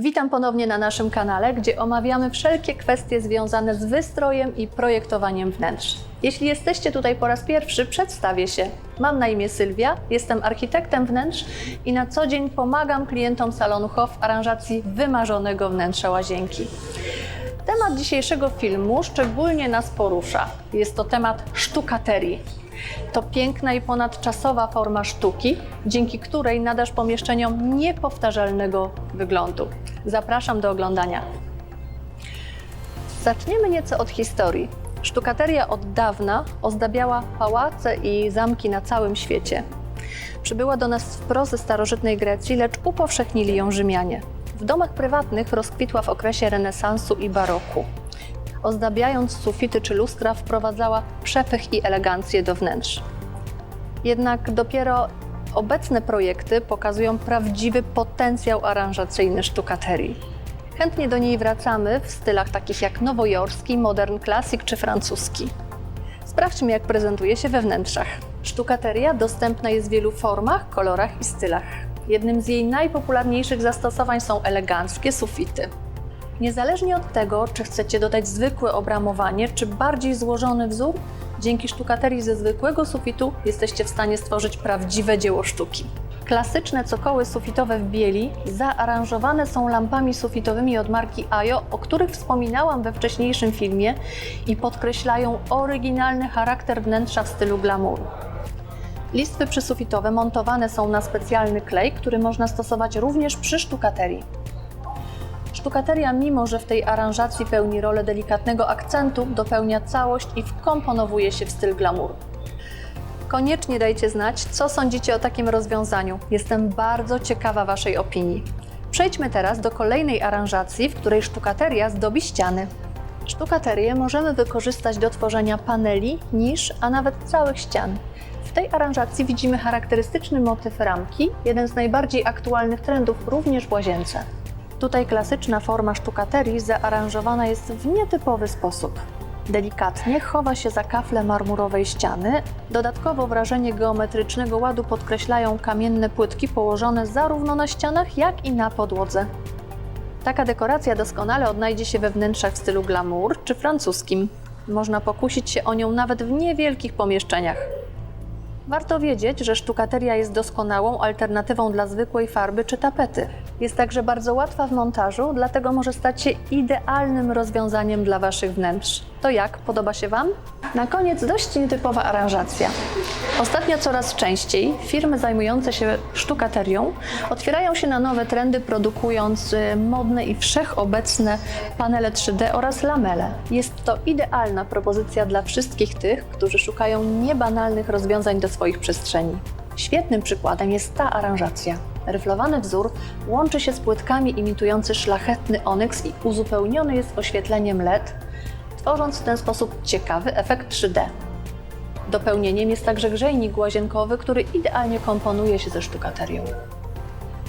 Witam ponownie na naszym kanale, gdzie omawiamy wszelkie kwestie związane z wystrojem i projektowaniem wnętrz. Jeśli jesteście tutaj po raz pierwszy, przedstawię się. Mam na imię Sylwia, jestem architektem wnętrz i na co dzień pomagam klientom salonu HOF w aranżacji wymarzonego wnętrza łazienki. Temat dzisiejszego filmu szczególnie nas porusza. Jest to temat sztukaterii. To piękna i ponadczasowa forma sztuki, dzięki której nadasz pomieszczeniom niepowtarzalnego wyglądu. Zapraszam do oglądania. Zaczniemy nieco od historii. Sztukateria od dawna ozdabiała pałace i zamki na całym świecie. Przybyła do nas wprost ze starożytnej Grecji, lecz upowszechnili ją Rzymianie. W domach prywatnych rozkwitła w okresie renesansu i baroku. Ozdabiając sufity czy lustra, wprowadzała przepych i elegancję do wnętrz. Jednak dopiero obecne projekty pokazują prawdziwy potencjał aranżacyjny sztukaterii. Chętnie do niej wracamy w stylach takich jak nowojorski, modern classic czy francuski. Sprawdźmy, jak prezentuje się we wnętrzach. Sztukateria dostępna jest w wielu formach, kolorach i stylach. Jednym z jej najpopularniejszych zastosowań są eleganckie sufity. Niezależnie od tego, czy chcecie dodać zwykłe obramowanie, czy bardziej złożony wzór, dzięki sztukaterii ze zwykłego sufitu jesteście w stanie stworzyć prawdziwe dzieło sztuki. Klasyczne cokoły sufitowe w bieli zaaranżowane są lampami sufitowymi od marki Ajo, o których wspominałam we wcześniejszym filmie i podkreślają oryginalny charakter wnętrza w stylu glamour. Listwy przysufitowe montowane są na specjalny klej, który można stosować również przy sztukaterii. Sztukateria, mimo że w tej aranżacji pełni rolę delikatnego akcentu, dopełnia całość i wkomponowuje się w styl glamour. Koniecznie dajcie znać, co sądzicie o takim rozwiązaniu. Jestem bardzo ciekawa Waszej opinii. Przejdźmy teraz do kolejnej aranżacji, w której sztukateria zdobi ściany. Sztukaterię możemy wykorzystać do tworzenia paneli, nisz, a nawet całych ścian. W tej aranżacji widzimy charakterystyczny motyw ramki, jeden z najbardziej aktualnych trendów również w łazience. Tutaj klasyczna forma sztukaterii zaaranżowana jest w nietypowy sposób. Delikatnie chowa się za kafle marmurowej ściany. Dodatkowo wrażenie geometrycznego ładu podkreślają kamienne płytki położone zarówno na ścianach, jak i na podłodze. Taka dekoracja doskonale odnajdzie się we wnętrzach w stylu glamour czy francuskim. Można pokusić się o nią nawet w niewielkich pomieszczeniach. Warto wiedzieć, że sztukateria jest doskonałą alternatywą dla zwykłej farby czy tapety. Jest także bardzo łatwa w montażu, dlatego może stać się idealnym rozwiązaniem dla Waszych wnętrz. To jak? Podoba się Wam? Na koniec dość nietypowa aranżacja. Ostatnio coraz częściej firmy zajmujące się sztukaterią otwierają się na nowe trendy, produkując y, modne i wszechobecne panele 3D oraz lamele. Jest to idealna propozycja dla wszystkich tych, którzy szukają niebanalnych rozwiązań do swoich przestrzeni. Świetnym przykładem jest ta aranżacja. Ryflowany wzór łączy się z płytkami imitujący szlachetny onyks i uzupełniony jest oświetleniem LED, tworząc w ten sposób ciekawy efekt 3D. Dopełnieniem jest także grzejnik łazienkowy, który idealnie komponuje się ze sztukaterią.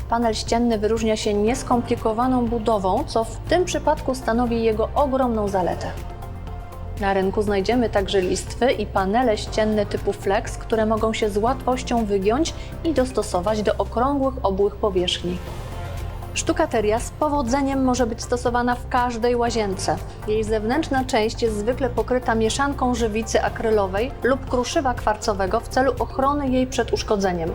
Panel ścienny wyróżnia się nieskomplikowaną budową, co w tym przypadku stanowi jego ogromną zaletę. Na rynku znajdziemy także listwy i panele ścienne typu flex, które mogą się z łatwością wygiąć i dostosować do okrągłych, obłych powierzchni. Sztukateria z powodzeniem może być stosowana w każdej łazience. Jej zewnętrzna część jest zwykle pokryta mieszanką żywicy akrylowej lub kruszywa kwarcowego w celu ochrony jej przed uszkodzeniem.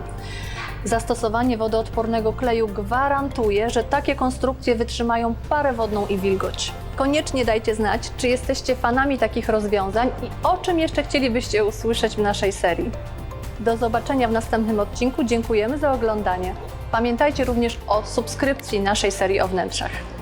Zastosowanie wodoodpornego kleju gwarantuje, że takie konstrukcje wytrzymają parę wodną i wilgoć. Koniecznie dajcie znać, czy jesteście fanami takich rozwiązań i o czym jeszcze chcielibyście usłyszeć w naszej serii. Do zobaczenia w następnym odcinku. Dziękujemy za oglądanie. Pamiętajcie również o subskrypcji naszej serii o wnętrzach.